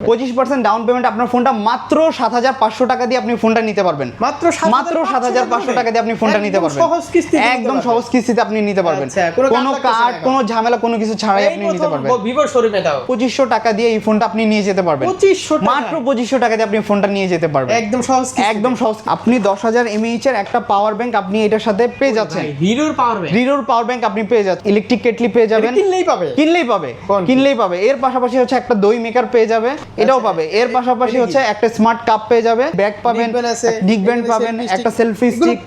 পঁচিশ percent down payment আপনার ফোনটা মাত্র সাত হাজার পাঁচশো টাকা দিয়ে আপনি ফোনটা নিতে পারবেন। মাত্র মাত্র সাত হাজার পাঁচশো টাকা দিয়ে আপনি ফোনটা নিতে পারবেন। সহজ কিস্তি একদম সহজ কিস্তিতে আপনি নিতে পারবেন। আচ্ছা, কোনো কার্ড কোনো ঝামেলা কোনো কিছু ছাড়াই আপনি নিতে পারবেন। ভিভো শোরুমে দাও পঁচিশশো টাকা দিয়ে এই ফোনটা আপনি নিয়ে যেতে পারবেন। 2500 টাকা? মাত্র পঁচিশশো টাকা দিয়ে আপনি ফোনটা নিয়ে যেতে পারবেন। একদম সহজ একদম সহজ। আপনি দশ হাজার এমএইচ এর একটা পাওয়ার ব্যাংক আপনি এটার সাথে পেয়ে যাচ্ছেন। হিরোর পাওয়ার ব্যাংক রিরোর পাওয়ার ব্যাংক আপনি পেয়ে যাচ্ছেন। ইলেকট্রিক কেটলি পেয়ে যাবেন। কিনলেই পাবে। কিনলেই পাবে। কিনলেই পাবে। এর পাশাপাশি হচ্ছে একটা দই মেকার পেয়ে যাবে। এটাও পাবে। এর পাশাপাশি হচ্ছে একটা স্মার্ট কাপ পেয়ে যাবে। ব্যাগ পাবেন নিক ব্যান্ড পাবেন একটা সেলফি স্টিক?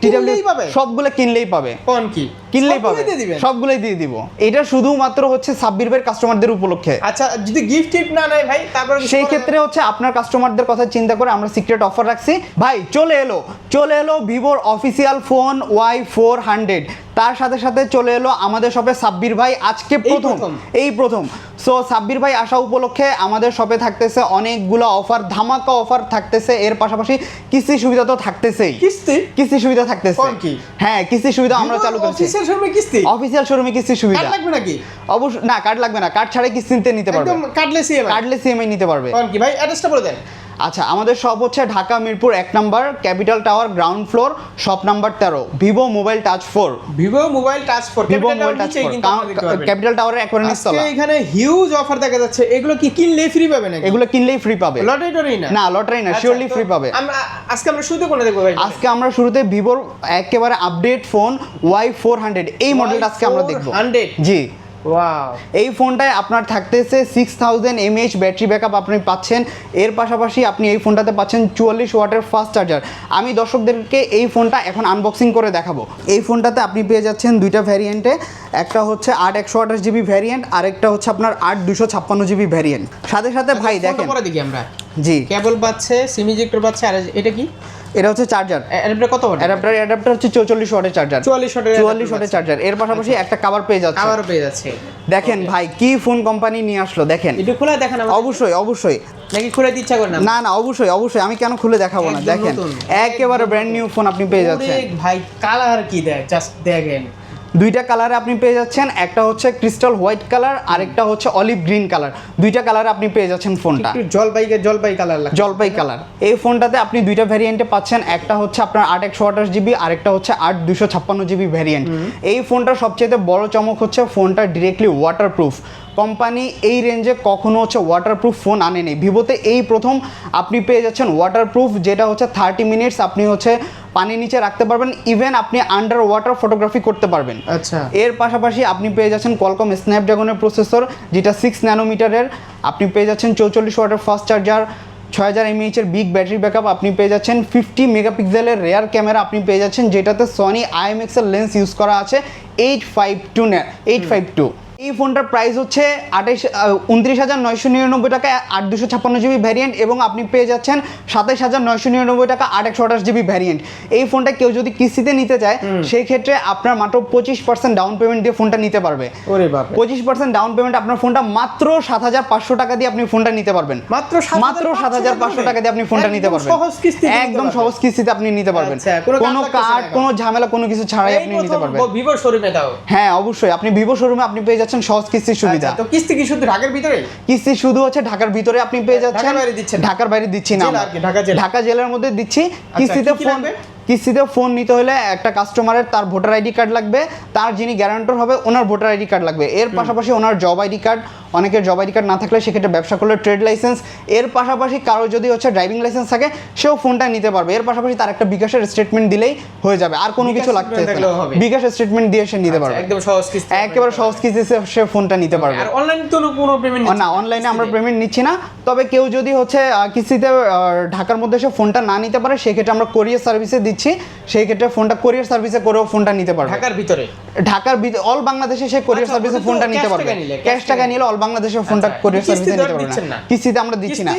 সবগুলো কিনলেই পাবে। কোন কি? কিনলেই পাবে। সবগুলোই দিয়ে দিব। এটা শুধুমাত্র হচ্ছে সাব্বির ভাইয়ের কাস্টমারদের উপলক্ষে। আচ্ছা যদি গিফট টিফট না নেয় ভাই তারপর সেই ক্ষেত্রে হচ্ছে আপনার কাস্টমারদের কথা চিন্তা করে আমরা সিক্রেট অফার রাখছি। ভাই চলে এলো চলে এলো ভিভোর official phone Y four hundred তার সাথে সাথে চলে এলো আমাদের শপে সাব্বির ভাই আজকে প্রথম। প্রথম। এই প্রথম। সো সাব্বির ভাই আসা উপলক্ষে আমাদের শপে থাকতেছে অনেকগুলো অফার ধামাকা অফার থাকতেছে। এর পাশাপাশি কিস্তি সুবিধা তো থাকতেছেই। কিস্তি? কিস্তি সুবিধা থাকতেছে। হ্যাঁ কিস্তি সুবিধা আমরা চালু করছি। অফিসিয়াল শোরুমে কিস্তি? অফিসিয়াল শোরুমে কিস্তি সুবিধা। কার্ড লাগবে নাকি? অবশ্যই না কার্ড লাগবে না। কার্ড ছাড়াই কিস্তিতে নিতে পারবে। একদম কার্ডলেস ইএমআই কার্ডলেস ইএমআই নিতে পারবে। কারণ কি ভাই অ্যাড্রেসটা বলে দেন। আচ্ছা আমাদের শপ হচ্ছে ঢাকা মিরপুর এক number capital tower ground floor shop number তেরো। Vivo mobile touch four. Vivo mobile touch four. Vivo mobile touch four. Capital টাওয়ারের একবারে নিচতলা। এখানে হিউজ অফার দেখা যাচ্ছে। এগুলো কি কিনলে ফ্রি পাবে নাকি? এগুলো কিনলেই ফ্রি পাবে। লটারি টরি না? না লটারি না আচ্ছা, শিওরলি ফ্রি পাবে। আমরা আজকে আমরা শুরুতে কোনে দেখব ভাই? আজকে আমরা শুরুতে ভিভোর একেবারে update phone Y four hundred এই মডেলটা আজকে আমরা দেখব। 100 জি। এই ফোনটায় আপনার থাকতেছে six thousand mAh battery backup আপনি পাচ্ছেন। এর পাশাপাশি আপনি এই ফোনটাতে পাচ্ছেন চুয়াল্লিশ ওয়াটের ফাস্ট চার্জার আমি দর্শকদেরকে এই ফোনটা এখন আনবক্সিং করে দেখাবো। এই ফোনটাতে আপনি পেয়ে যাচ্ছেন দুইটা ভ্যারিয়েন্টে একটা হচ্ছে আট একশো আঠাশ জিবি ভ্যারিয়েন্ট আরেকটা হচ্ছে আপনার আট দুশো ছাপ্পান্ন জিবি ভ্যারিয়েন্ট সাথে সাথে ভাই ফোনটা দেখেন। দেখি আমরা। জি। কেবল পাচ্ছে সিম ইজেক্টর পাচ্ছে আর এটা কি? এটা হচ্ছে চার্জার। অ্যাডাপ্টার কত ওয়াট অ্যাডাপ্টার অ্যাডাপ্টার হচ্ছে চৌচল্লিশ ওয়াটের চার্জার। 44 ওয়াটের চুয়াল্লিশ ওয়াটের চার্জার। এর পাশাপাশি একটা কাভার পেয়ে যাচ্ছে। আবারও পেয়ে যাচ্ছে। দেখেন ভাই কি ফোন কোম্পানি নিয়ে আসলো দেখেন। একটু খোলা দেখেন। অবশ্যই অবশ্যই। নাকি খুলে দিতে ইচ্ছা করে না? না না অবশ্যই অবশ্যই। আমি কেন খুলে দেখাবো না? দেখেন একেবারে ব্র্যান্ড নিউ ফোন আপনি পেয়ে যাচ্ছেন। ভাই কালার কি দেয় জাস্ট দেখেন। দুইটা কালারে আপনি পেয়ে যাচ্ছেন একটা হচ্ছে ক্রিস্টাল হোয়াইট কালার আরেকটা হচ্ছে অলিভ গ্রিন কালার। দুইটা কালারে আপনি পেয়ে যাচ্ছেন ফোনটা। জলপাই জলপাই কালার জলপাই কালার। এই ফোনটাতে আপনি দুইটা ভ্যারিয়েন্টে পাচ্ছেন একটা হচ্ছে আপনার আট একশো আঠাশ জিবি আরেকটা হচ্ছে আট দুশো ছাপ্পান্ন জিবি ভ্যারিয়েন্ট এই ফোনটার সবচেয়ে বড় চমক হচ্ছে ফোনটা ডিরেক্টলি ওয়াটারপ্রুফ কোম্পানি এই রেঞ্জে কখনো হচ্ছে ওয়াটারপ্রুফ ফোন আনেনি। ভিভোতে এই প্রথম আপনি পেয়ে যাচ্ছেন ওয়াটারপ্রুফ যেটা হচ্ছে থার্টি মিনিটস আপনি হচ্ছে পানির নিচে রাখতে পারবেন ইভেন আপনি আন্ডার ওয়াটার ফটোগ্রাফি করতে পারবেন। আচ্ছা। এর পাশাপাশি আপনি পেয়ে যাচ্ছেন কলকম স্ন্যাপড্রাগনের প্রসেসর যেটা সিক্স ন্যানোমিটারের আপনি পেয়ে যাচ্ছেন চৌচল্লিশ ওয়াটের ফাস্ট চার্জার ছয় হাজার এমএইচের বিগ ব্যাটারি ব্যাকআপ আপনি পেয়ে যাচ্ছেন ফিফটি মেগাপিক্সেলের রেয়ার ক্যামেরা আপনি পেয়ে যাচ্ছেন যেটাতে সনি আইএমএক্সের লেন্স ইউজ করা আছে eight five two eight five two এই ফোনটার প্রাইস হচ্ছে আঠাইশ উনত্রিশ হাজার নয়শো নিরানব্বই টাকা আট দুশো ছাপ্পান্ন জিবি ভ্যারিয়েন্ট এবং আপনি পেয়ে যাচ্ছেন সাতাইশ হাজার নয়শো নিরানব্বই টাকা আট একশো আঠাশ জিবি ভ্যারিয়েন্ট এই ফোনটা কেউ যদি কিস্তিতে নিতে চায় সেই ক্ষেত্রে আপনার মাত্র পঁচিশ পার্সেন্ট ডাউন পেমেন্ট দিয়ে ফোনটা নিতে পারবে। পঁচিশ পার্সেন্ট ডাউন পেমেন্ট আপনার ফোনটা মাত্র সাত হাজার পাঁচশো টাকা দিয়ে আপনি ফোনটা নিতে পারবেন। মাত্র মাত্র সাত হাজার পাঁচশো টাকা দিয়ে? আপনি ফোনটা নিতে পারবেন। সহজ কিস্তি একদম সহজ কিস্তিতে আপনি নিতে পারবেন। আচ্ছা, কোনো কার্ড কোনো ঝামেলা কোনো কিছু ছাড়াই আপনি নিতে পারবেন। ভিভো শোরুমে হ্যাঁ অবশ্যই। আপনি ভিভো শোরুমে আপনি পেয়ে যাচ্ছেন সহজ কিস্তির সুবিধা। আচ্ছা, তো কিস্তি কি শুধু ঢাকার ভিতরে? কিস্তি শুধু হচ্ছে ঢাকার ভিতরে আপনি পেয়ে যাচ্ছেন। ঢাকার বাইরে দিচ্ছেন। ঢাকার বাইরে দিচ্ছি না ঢাকা জেলা। জেলার মধ্যে দিচ্ছি কিস্তিতে কি কি ফোন? কিস্তিতে ফোন নিতে হলে একটা কাস্টমারের তার ভোটার আইডি কার্ড লাগবে তার যিনি গ্যারান্টর হবে ওনার ভোটার আইডি কার্ড লাগবে। এর পাশাপাশি ওনার জব আইডি কার্ড অনেকের জব আইডি কার্ড না থাকলে সেক্ষেত্রে ব্যবসা করলে ট্রেড লাইসেন্স এর পাশাপাশি কারও যদি হচ্ছে ড্রাইভিং লাইসেন্স থাকে সেও ফোনটা নিতে পারবে। এর পাশাপাশি তার একটা বিকাশের স্টেটমেন্ট দিলেই হয়ে যাবে। আর কোনো কিছু লাগতে। বিকাশ স্টেটমেন্ট দিয়ে সে নিতে পারবে। আচ্ছা, একদম সহজ কিস্তি একেবারে সহজ কিস্তিতে সে ফোনটা নিতে পারবে। আর অনলাইন তো কোনো পেমেন্ট না অনলাইনে আমরা পেমেন্ট নিচ্ছি না। তবে কেউ যদি হচ্ছে কিস্তিতে ঢাকার মধ্যে সে ফোনটা না নিতে পারে সেক্ষেত্রে আমরা কোরিয়ার সার্ভিসে দিচ্ছি সেই ক্ষেত্রে ফোনটা কোরিয়ার সার্ভিসে করেও ফোনটা নিতে পারবে। ঢাকার ভিতরে? ঢাকার অল বাংলাদেশে সে কোরিয়ার আচ্ছা, সার্ভিসে ফোনটা নিতে পারবে। ক্যাশ টাকা নিলে অল বাংলাদেশে ফোনটা আচ্ছা, কোরিয়ার সার্ভিসে নিতে পারবে না। কিস্তিতে আমরা দিচ্ছি না।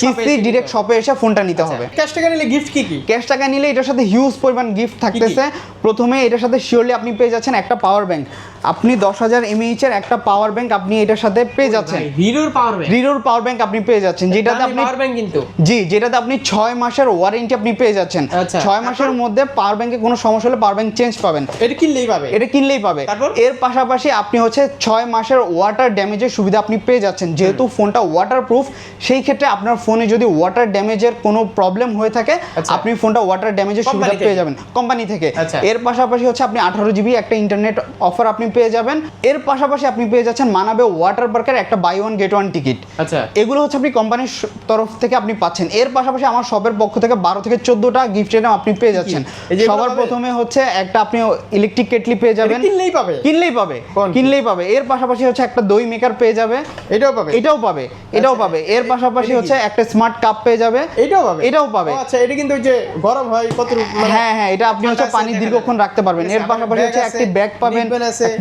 কিস্তি ডিরেক্ট শপে এসে ফোনটা নিতে হবে। ক্যাশ টাকা নিলে গিফট কি কি? ক্যাশ টাকা নিলে এটার সাথে হিউজ পরিমাণ গিফট থাকতেছে। প্রথমে এটার সাথে শিওরলি আপনি পেয়ে যাচ্ছেন একটা পাওয়ার ব্যাংক আপনি দশ হাজার এমএইচ এর একটা পাওয়ার ব্যাংক আপনি এটার সাথে পেয়ে যাচ্ছেন। হিরোর পাওয়ার ব্যাংক রিরোর পাওয়ার ব্যাংক আপনি পেয়ে যাচ্ছেন। যেটাতে আপনি পাওয়ার ব্যাংক কিন্তু। জি যেটাতে আপনি ছয় মাসের ওয়ারেন্টি আপনি পেয়ে যাচ্ছেন। ছয় ছয় মাসের মধ্যে পাওয়ার ব্যাংকে কোনো সমস্যা হলে পাওয়ার ব্যাংক চেঞ্জ পাবেন। এটা কিনলেই পাবে। এটা কিনলেই পাবে। তারপর? এর পাশাপাশি আপনি হচ্ছে ছয় মাসের ওয়াটার ড্যামেজের সুবিধা আপনি পেয়ে যাচ্ছেন। যেহেতু ফোনটা ওয়াটার প্রুফ সেই ক্ষেত্রে আপনার ফোনে যদি ওয়াটার ড্যামেজের কোনো প্রবলেম হয়ে থাকে আচ্ছা। আপনি ফোনটা ওয়াটার ড্যামেজের সুবিধা পেয়ে যাবেন। কোম্পানি থেকে। আচ্ছা। এর পাশাপাশি হচ্ছে আপনি আঠারো জিবি একটা ইন্টারনেট অফার আপনি পেয়ে যাবেন। এর পাশাপাশি আপনি পেয়ে যাচ্ছেন মানাবে ওয়াটার পার্কের একটা buy one get one ticket আচ্ছা। এগুলো হচ্ছে আপনি কোম্পানির তরফ থেকে আপনি পাচ্ছেন। এর পাশাপাশি আমার শপের পক্ষ থেকে বারো থেকে চোদ্দোটা গিফট আইটেম আপনি পেয়ে যাচ্ছেন। এই যে এগুলো সবার প্রথমে হচ্ছে একটা আপনি ইলেকট্রিক কেটলি পেয়ে যাবেন। কিনলেই পাবে। কিনলেই পাবে। কিনলেই পাবে। এর পাশাপাশি হচ্ছে একটা দই মেকার পেয়ে যাবে। এটাও পাবে? এটাও পাবে। এটাও আচ্ছা, পাবে। এর পাশাপাশি হচ্ছে একটা স্মার্ট কাপ পেয়ে যাবে। এটাও পাবে? এটাও পাবে। আচ্ছা এটা কিন্তু ওই যে গরম হয় কত মানে হ্যাঁ হ্যাঁ এটা আপনি হচ্ছে পানি দীর্ঘক্ষণ রাখতে পারবেন। এর পাশাপাশি হচ্ছে একটি ব্যাগ পাবেন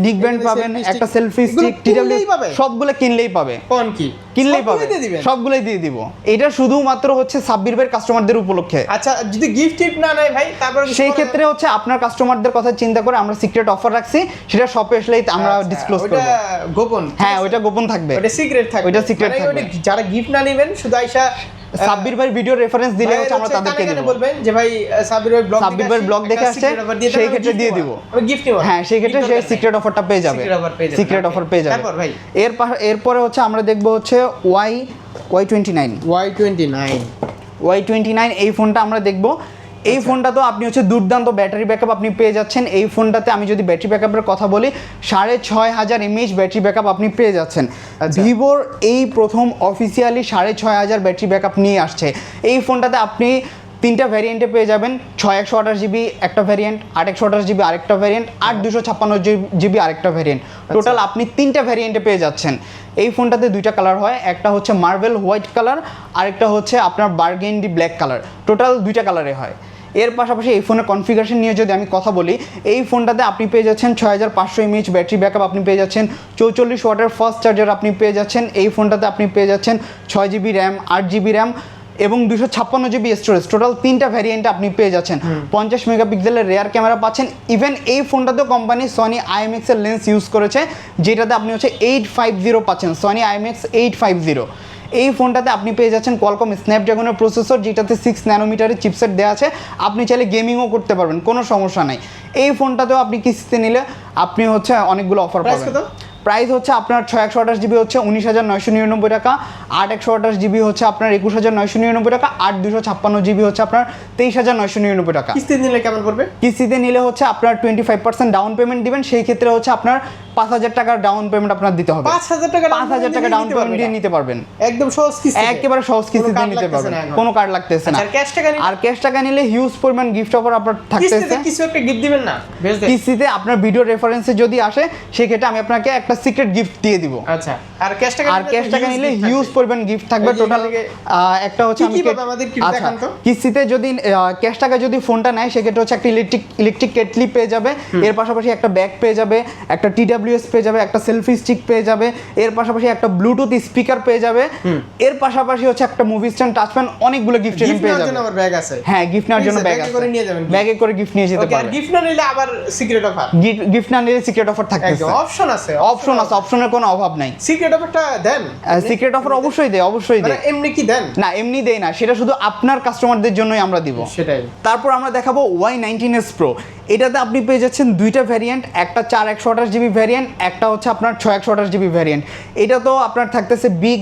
নিকব্যান্ড এখানে পাবেন একটা সেলফি স্টিক টিডাব্লিউ? সবগুলো কিনলেই পাবে। কোন কি? কিনলেই পাবে। সবগুলোই দিয়ে দিব। এটা শুধুমাত্র হচ্ছে সাব্বির ভাইয়ের কাস্টমারদের উপলক্ষে। আচ্ছা যদি গিফট টিপ না নেয় ভাই তারপর সেই ক্ষেত্রে হচ্ছে আপনার কাস্টমারদের কথা চিন্তা করে আমরা সিক্রেট অফার রাখছি সেটা শপে আসলেই আমরা আচ্ছা, ডিসক্লোজ করব। ওটা গোপন হ্যাঁ ওইটা গোপন থাকবে। ওটা সিক্রেট থাকবে। ওইটা সিক্রেট মানে থাকবে। যারা গিফট না নেবেন শুধু আইসা সাব্বির ভাই ভিডিও রেফারেন্স দিলে হচ্ছে আমরা তাদেরকে দেব। বলবেন যে ভাই সাব্বির ভাই ব্লগ সাব্বির ভাই ব্লগ দেখে আসছে, সেই ক্ষেত্রে দিয়ে দিব। আমি গিফট নিব হ্যাঁ সেই ক্ষেত্রে সে সিক্রেট অফারটা পেয়ে যাবে, সিক্রেট অফার পেয়ে যাবে। তারপর ভাই? এর এরপরে হচ্ছে আমরা দেখব হচ্ছে Y Y twenty nine Y twenty nine Y twenty nine এই ফোনটা আমরা দেখব। এই আচ্ছা। ফোনটা তো আপনি হচ্ছে দুর্দান্ত ব্যাটারি ব্যাকআপ আপনি পেয়ে যাচ্ছেন। এই ফোনটাতে আমি যদি ব্যাটারি ব্যাকআপের কথা বলি সাড়ে ছয় হাজার এমএইচ ব্যাটারি ব্যাকআপ আপনি পেয়ে যাচ্ছেন। আচ্ছা। ভিভোর এই প্রথম অফিসিয়ালি সাড়ে ছয় হাজার ব্যাটারি ব্যাকআপ নিয়ে আসছে। এই ফোনটাতে আপনি তিনটা ভ্যারিয়েন্টে পেয়ে যাবেন। ছয় একশো আঠাশ জিবি একটা ভ্যারিয়েন্ট আট একশো আঠাশ জিবি আরেকটা ভ্যারিয়েন্ট আট দুশো ছাপ্পান্ন জিবি আরেকটা ভ্যারিয়েন্ট টোটাল আপনি তিনটা ভ্যারিয়েন্টে পেয়ে যাচ্ছেন। এই ফোনটাতে দুইটা কালার হয়। একটা হচ্ছে মার্বেল হোয়াইট কালার আরেকটা হচ্ছে আপনার বার্গেন্ডি ব্ল্যাক কালার টোটাল দুইটা কালারে হয়। এর পাশাপাশি এই ফোনের কনফিগারেশন নিয়ে যদি আমি কথা বলি এই ফোনটাতে আপনি পেয়ে যাচ্ছেন ছয় হাজার পাঁচশো এমএইচ ব্যাটারি ব্যাকআপ আপনি পেয়ে যাচ্ছেন চৌচল্লিশ ওয়াটের ফার্স্ট চার্জার আপনি পেয়ে যাচ্ছেন এই ফোনটাতে আপনি পেয়ে যাচ্ছেন ছয় জিবি র্যাম আট জিবি র্যাম এবং দুশো ছাপ্পান্ন জিবি স্টোরেজ টোটাল তিনটা ভ্যারিয়েন্টে আপনি পেয়ে যাচ্ছেন। পঞ্চাশ মেগাপিক্সেলের রেয়ার ক্যামেরা পাচ্ছেন। ইভেন এই ফোনটাতেও কোম্পানি সনি আইএমএক্স এর লেন্স ইউজ করেছে যেটাতে আপনি হচ্ছে এইট ফাইভ জিরো পাচ্ছেন। Sony IMX eight five zero এই ফোনটাতে আপনি পেয়ে যাচ্ছেন কলকম স্ন্যাপড্রাগনের প্রসেসর যেটাতে সিক্স ন্যানোমিটারের চিপসেট দেওয়া আছে। আপনি চাইলে গেমিংও করতে পারবেন কোনো সমস্যা নাই। এই ফোনটাতেও আপনি কিস্তিতে নিলে আপনি হচ্ছে অনেকগুলো অফার পাবেন? প্রাইস হচ্ছে আপনার ছয় একশো আঠাশ জিবি হচ্ছে উনিশ হাজার নয়শো নিরানব্বই টাকা আট একশো আঠাশ জিবি হচ্ছে আপনার একুশ হাজার নয়শো নিরানব্বই টাকা আট দুশো ছাপ্পান্ন জিবি হচ্ছে আপনার তেইশ হাজার নয়শো নিরানব্বই টাকা। কিস্তি নিলে কেমন পড়বে? কিস্তিতে নিলে হচ্ছে আপনার twenty five percent down payment দিবেন সেই ক্ষেত্রে হচ্ছে আপনার পাঁচ হাজার টাকার ডাউন পেমেন্ট আপনার দিতে হবে। পাঁচ হাজার টাকা পাঁচ হাজার টাকা ডাউন পেমেন্ট দিয়ে নিতে পারবেন। একদম সহজ কিস্তি একেবারে সহজ কিস্তিতে নিতে পারবেন। কোনো কার্ড লাগতেছে না। আচ্ছা, আর cash টাকা নিলে? আর ক্যাশ টাকা নিলে হিউজ পরিমাণ গিফট অফার আপনার কিস্তিতে থাকতেছে। কিছু একটা গিফট দিবেন না কিস্তিতে আপনার ভিডিও রেফারেন্সে যদি আসে সেক্ষেত্রে আমি আপনাকে একটা সিক্রেট গিফট দিয়ে দিব। আচ্ছা আর ক্যাশ টাকা আর ক্যাশ টাকা নিলে হিউজ পরিমাণ গিফট থাকবে টোটাল একটা হচ্ছে আমি আচ্ছা দেখান তো। কিস্তিতে যদি ক্যাশ টাকা যদি ফোনটা নেয় সেক্ষেত্রে হচ্ছে একটা ইলেকট্রিক ইলেকট্রিক কেটলি পেয়ে যাবে। এর পাশাপাশি একটা ব্যাগ পেয়ে যাবে একটা টিডাব্লিউএস পেয়ে যাবে একটা সেলফি স্টিক পেয়ে যাবে। এর পাশাপাশি একটা ব্লুটুথ স্পিকার পেয়ে যাবে। এর পাশাপাশি হচ্ছে একটা মুভি স্ট্যান্ড টাচ প্যান অনেকগুলো গিফট গিফট পেয়ে যাবে। জন্য ব্যাগ আছে। হ্যাঁ গিফট নেওয়ার জন্য আছে, ব্যাগ ব্যাগে করে নিয়ে যাবেন ব্যাগে করে গিফট নিয়ে যেতে পারবে। গিফট না নিলে আবার সিক্রেট অফার গিফট না নিলে সিক্রেট অফার থাকতেছে। অপশন আছে অপশন আছে অপশনের কোনো অভাব নাই। সিক্রেট অফারটা দেন। সিক্রেট অফার অবশ্যই দেয় অবশ্যই মানে দেয়। এমনি কি দেন? না এমনি দেয় না সেটা শুধু আপনার কাস্টমারদের জন্যই আমরা দিব। সেটাই। তারপর আমরা দেখাবো ওয়াই নাইনটিন এস প্রো এটাতে আপনি পেয়ে যাচ্ছেন দুইটা ভ্যারিয়েন্ট একটা চার একশো আঠাশ জিবি ভ্যারিয়েন্ট একটা হচ্ছে আপনার ছয় একশো আঠাশ জিবি ভ্যারিয়েন্ট এটা তো আপনার থাকতেছে বিগ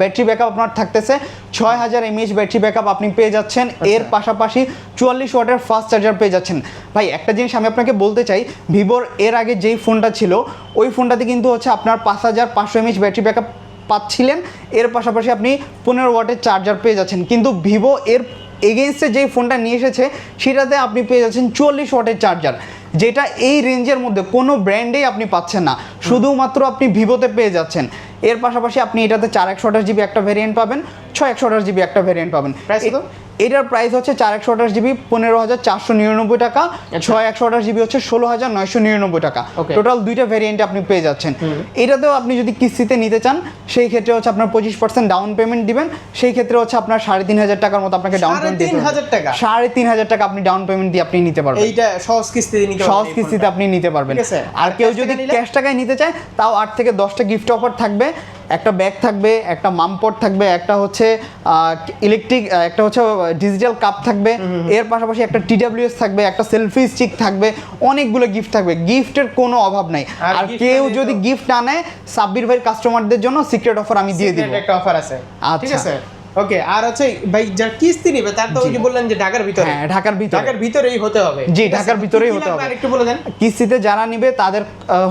ব্যাটারি ব্যাকআপ আপনার থাকতেছে। ছয় হাজার এমএইচ ব্যাটারি ব্যাকআপ আপনি পেয়ে যাচ্ছেন। এর পাশাপাশি চুয়াল্লিশ ওয়াটের ফাস্ট চার্জার পেয়ে যাচ্ছেন। ভাই একটা জিনিস আমি আপনাকে বলতে চাই ভিভোর এর আগে যেই ফোনটা ছিল ওই ফোনটাতে কিন্তু হচ্ছে আপনার পাঁচ হাজার পাঁচশো এমএইচ ব্যাটারি ব্যাকআপ পাচ্ছিলেন। এর পাশাপাশি আপনি পনেরো ওয়াটের চার্জার পেয়ে যাচ্ছেন। কিন্তু ভিভো এর এগেনস্টে যে ফোনটা নিয়ে এসেছে সেটাতে আপনি পেয়ে যাচ্ছেন চল্লিশ ওয়াটের চার্জার। যেটা এই রেঞ্জের মধ্যে কোনো ব্র্যান্ডেই আপনি পাচ্ছেন না। শুধুমাত্র আপনি ভিভোতে পেয়ে যাচ্ছেন। এর পাশাপাশি আপনি এটাতে চার একশো আঠাশ জিবি একটা ভেরিয়েন্ট পাবেন ছয় একশো আঠাশ জিবি একটা ভেরিয়েন্ট পাবেন। প্রাইস? এটার প্রাইস হচ্ছে চার একশো আঠাশ জিবি পনেরো হাজার চারশো নিরানব্বই টাকা ছয় একশো আঠাশ জিবি হচ্ছে ষোলো হাজার নয়শো নিরানব্বই টাকা। টোটাল দুইটা ভ্যারিয়েন্টে আপনি পেয়ে যাচ্ছেন। এটাতেও আপনি যদি কিস্তিতে নিতে চান সেই ক্ষেত্রে হচ্ছে আপনার পঁচিশ পার্সেন্ট ডাউন পেমেন্ট দিবেন। সেই ক্ষেত্রে হচ্ছে আপনার সাড়ে তিন হাজার টাকার মতো আপনাকে ডাউন পেমেন্ট দিতে হাজার টাকা? সাড়ে তিন হাজার টাকা আপনি ডাউন পেমেন্ট দিয়ে আপনি নিতে পারবেন। এইটা সহজ কিস্তিতে নিতে সহজ কিস্তিতে আপনি নিতে পারবেন। আর কেউ যদি ক্যাশ টাকায় নিতে চায় তাও আট থেকে দশটা গিফট অফার থাকবে। একটা ব্যাগ থাকবে একটা মামপট থাকবে একটা হচ্ছে ইলেকট্রিক একটা হচ্ছে ডিজিটাল কাপ থাকবে এর পাশাপাশি একটা টিডাব্লিউএস থাকবে একটা সেলফি স্টিক থাকবে অনেকগুলো গিফট থাকবে। গিফটের কোনো অভাব নাই। আর কেউ যদি গিফট আনে সাব্বির ভাইয়ের কাস্টমারদের জন্য সিক্রেট অফার আমি দিয়ে দিই একটা অফার আছে। ঠিক আচ্ছা। ওকে আর হচ্ছে ভাই যার কিস্তি নেবে তার তো ওই যে বললেন যে ঢাকার ভিতরে। হ্যাঁ ঢাকার ভিতরে। ঢাকার ভিতরেই হতে হবে। জি, ঢাকার ভিতরেই হতে হবে। আরেকটু বলে দেন? কিস্তিতে যারা নিবে তাদের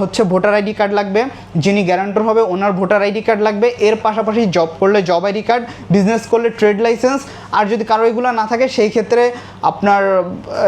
হচ্ছে ভোটার আইডি কার্ড লাগবে যিনি গ্যারান্টর হবে ওনার ভোটার আইডি কার্ড লাগবে। এর পাশাপাশি জব করলে জব আইডি কার্ড বিজনেস করলে ট্রেড লাইসেন্স আর যদি কারও এগুলো না থাকে সেই ক্ষেত্রে আপনার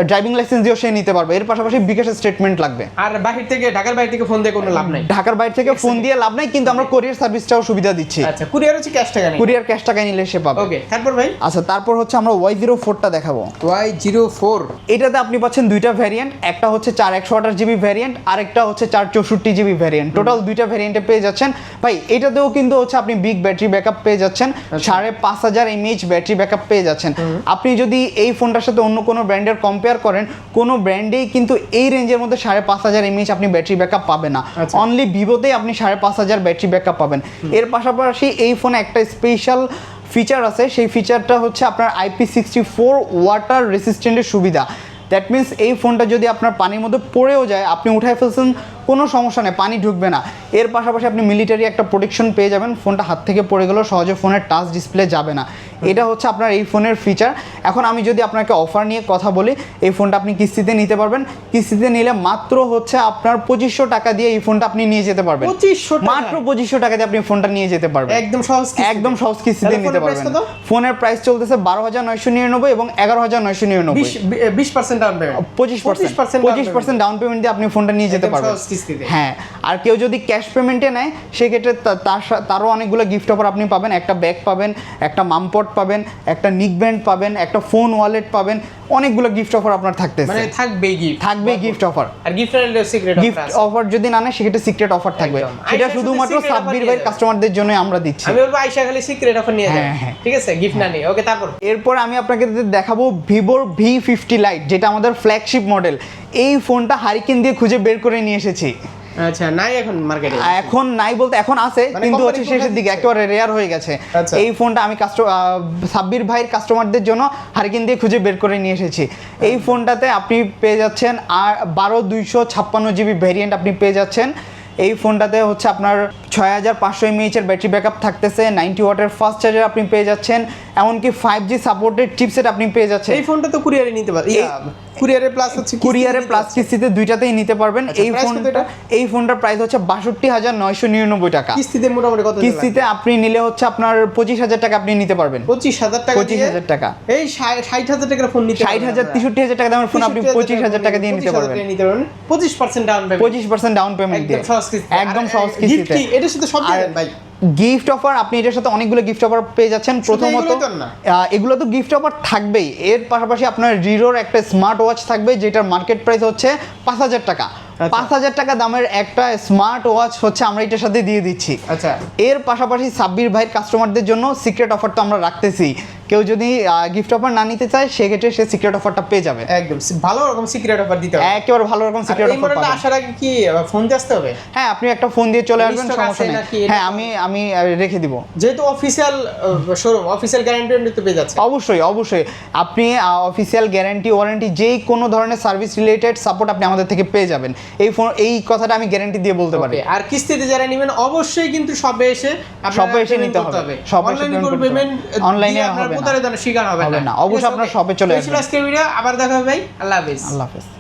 ড্রাইভিং লাইসেন্স দিয়েও সে নিতে পারবে। এর পাশাপাশি বিকাশের স্টেটমেন্ট লাগবে। আর বাহির থেকে ঢাকার বাইরে থেকে ফোন দিয়ে কোনো লাভ নাই? ঢাকার বাইরে থেকে ফোন দিয়ে লাভ নাই কিন্তু আমরা কোরিয়ার সার্ভিসটাও সুবিধা দিচ্ছি। আচ্ছা কুরিয়ার হচ্ছে ক্যাশ টাকা কুরিয়ার ক্যাশ টাকায় নিলে সে পাবে। ওকে তারপর ভাই? আচ্ছা তারপর হচ্ছে আমরা ওয়াই জিরো ফোরটা দেখাবো। ওয়াই জিরো ফোর এটাতে আপনি পাচ্ছেন দুইটা ভ্যারিয়েন্ট একটা হচ্ছে চার একশো আঠাশ জিবি ভ্যারিয়েন্ট আরেকটা হচ্ছে চার চৌষট্টি জিবি ভ্যারিয়েন্ট টোটাল দুইটা ভ্যারিয়েন্টে পেয়ে যাচ্ছেন। ভাই এটাতেও কিন্তু হচ্ছে আপনি বিগ ব্যাটারি ব্যাকআপ পেয়ে যাচ্ছেন। সাড়ে পাঁচ হাজার এমএইচ ব্যাটারি ব্যাকআপ পেয়ে যাচ্ছেন। আপনি যদি এই ফোনটার সাথে অন্য কোনো ব্র্যান্ডের কম্পেয়ার করেন কোনো ব্র্যান্ডেই কিন্তু এই রেঞ্জের মধ্যে সাড়ে পাঁচ হাজার এমএইচ আপনি ব্যাটারি ব্যাকআপ পাবেন না। আচ্ছা। অনলি ভিভোতেই আপনি সাড়ে পাঁচ হাজার ব্যাটারি ব্যাকআপ পাবেন। এর পাশাপাশি এই ফোনে একটা স্পেশাল ফিচার আছে, সেই ফিচারটা হচ্ছে আপনার আইপি সিক্সটি ফোর ওয়াটার রেসিস্ট্যান্টের সুবিধা। দ্যাট মিন্স এই ফোনটা যদি আপনার পানির মধ্যে পড়েও যায়, আপনি উঠায় ফেলছেন, কোনো সমস্যা নেই, পানি ঢুকবে না। এর পাশাপাশি আপনি মিলিটারি একটা প্রোটেকশন পেয়ে যাবেন ফোনটা হাত থেকে পড়ে গেলেও সহজে ফোনের টাচ ডিসপ্লে যাবে না। এটা হচ্ছে আপনার এই ফোনের ফিচার এখন আমি যদি আপনাকে অফার নিয়ে কথা বলি এই ফোনটা আপনি কিস্তিতে নিতে পারবেন। কিস্তিতে নিলে মাত্র হচ্ছে আপনার পঁচিশশো টাকা দিয়ে এই ফোনটা আপনি নিয়ে যেতে পারবেন। পঁচিশশো মাত্র পঁচিশশো টাকা দিয়ে আপনি ফোনটা নিয়ে যেতে পারবেন। একদম সহজ একদম সহজ কিস্তিতে নিতে পারবেন। ফোনের প্রাইস চলতেছে বারো হাজার নয়শো নিরানব্বই এবং এগারো হাজার নয়শো নিরানব্বই। বিশ পার্সেন্ট ডাউন পেমেন্ট পঁচিশ পার্সেন্ট পঁচিশ পার্সেন্ট ডাউন পেমেন্ট দিয়ে আপনি ফোনটা নিয়ে যেতে পারবেন। হ্যাঁ আর কেউ যদি ক্যাশ পেমেন্টে নেয় সেক্ষেত্রে তার তারও অনেকগুলো গিফট অফার আপনি পাবেন। একটা ব্যাগ পাবেন একটা মামপট পাবেন একটা নিক ব্যান্ড পাবেন একটা ফোন ওয়ালেট পাবেন অনেকগুলো গিফট অফার আপনার থাকতেছে। মানে থাকবে গিফট থাকবে গিফট অফার আর গিফট সিক্রেট গিফট অফার যদি না নেয় সেক্ষেত্রে সিক্রেট অফার থাকবে। সেটা শুধুমাত্র সাব্বির ভাইয়ের কাস্টমারদের জন্য আমরা দিচ্ছি। আমি বলব আইসা খালি সিক্রেট অফার নিয়ে যাবে। হ্যাঁ, হ্যাঁ। ঠিক আছে গিফট না নিয়ে। ওকে তারপর? এরপর আমি আপনাকে দেখাবো ভিভোর ভি ফিফটি লাইট যেটা আমাদের ফ্ল্যাগশিপ মডেল এই ফোনটা হারিকেন দিয়ে খুঁজে বের করে নিয়ে এসেছি। আচ্ছা নাই এখন মার্কেটে এখন নাই বলতে এখন আছে মানে কিন্তু হচ্ছে শেষের দিকে একেবারে রেয়ার হয়ে গেছে। আচ্ছা। এই ফোনটা আমি সাব্বির ভাইয়ের কাস্টমারদের জন্য হারিকেন দিয়ে খুঁজে বের করে নিয়ে এসেছি। এই ফোনটাতে আপনি পেয়ে যাচ্ছেন আর বারো দুইশো ছাপ্পান্ন জিবি ভ্যারিয়েন্ট আপনি পেয়ে যাচ্ছেন। এই ফোনটাতে হচ্ছে আপনার ছয় হাজার পাঁচশো এমএইচের ব্যাটারি ব্যাকআপ থাকতেছে নাইনটি ওয়াটের ফাস্ট চার্জার আপনি পেয়ে যাচ্ছেন। এমনকি ফাইভ জি সাপোর্টেড চিপসেট আপনি পেয়ে যাচ্ছেন। এই ফোনটা তো কুরিয়ারে নিতে পারে কুরিয়ারে প্লাস হচ্ছে কুরিয়ারে প্লাস কিস্তিতে দুইটাতেই নিতে পারবেন। আচ্ছা, এই ফোনটা এই ফোনটার প্রাইস হচ্ছে বাষট্টি হাজার নয়শো নিরানব্বই টাকা। কিস্তিতে মোটামুটি কত কিস্তিতে আপনি নিলে হচ্ছে আপনার পঁচিশ হাজার টাকা আপনি নিতে পারবেন। পঁচিশ হাজার টাকা পঁচিশ হাজার টাকা। এই ষাট হাজার টাকার ফোন নিতে ষাট হাজার তেষট্টি হাজার টাকা দামের ফোন আপনি পঁচিশ হাজার টাকা দিয়ে নিতে পারবেন। পঁচিশ পার্সেন্ট ডাউন পেমেন্ট পঁচিশ পার্সেন্ট ডাউন পেমেন্ট দিয়ে। একদম সহজ কিস্তিতে? এটার সাথে সব ভাই। গিফট অফার আপনি এটার সাথে অনেকগুলো গিফট অফার পেয়ে যাচ্ছেন। প্রথমত? এগুলো তো গিফট অফার থাকবেই। এর পাশাপাশি আপনার রিরোর একটা স্মার্ট ওয়াচ থাকবে যেটার মার্কেট প্রাইস হচ্ছে পাঁচ হাজার টাকা। আচ্ছা। পাঁচ হাজার টাকা দামের একটা স্মার্ট ওয়াচ হচ্ছে আমরা এটার সাথে দিয়ে দিচ্ছি। আচ্ছা। এর পাশাপাশি সাব্বির ভাইয়ের কাস্টমারদের জন্য সিক্রেট অফার তো আমরা রাখতেছি। কেউ যদি গিফট অফার না নিতে চায় সেক্ষেত্রে সে সিক্রেট অফারটা পেয়ে যাবে। একদম ভালো রকম সিক্রেট অফার দিতে হবে। একেবারে ভালো রকম সিক্রেট অফার পাবেন আসার আগে কি ফোন দিয়ে আসতে হবে? হ্যাঁ আপনি একটা ফোন দিয়ে চলে আসবেন সমস্যা নেই। হ্যাঁ আমি আমি রেখে দিব। যেহেতু অফিসিয়াল শোরুম অফিসিয়াল গ্যারান্টি তো পেয়ে যাচ্ছে। অবশ্যই অবশ্যই। আপনি অফিসিয়াল গ্যারান্টি ওয়ারেন্টি যেই কোনো ধরনের সার্ভিস রিলেটেড সাপোর্ট আপনি আমাদের থেকে পেয়ে যাবেন। এই ফোন এই কথাটা আমি গ্যারান্টি দিয়ে বলতে পারি। আর কিস্তিতে যারা নেবেন অবশ্যই কিন্তু সবে এসে শপে এসে নিতে হবে। এসে অনলাইনে হবে। প্রতারিত শিকার হবে না। অবশ্য অবশ্যই আপনার? শপে চলে আসবেন। আজকের ভিডিও আবার দেখা হবে। ভাই আল্লাহ হাফেজ। আল্লাহ হাফেজ।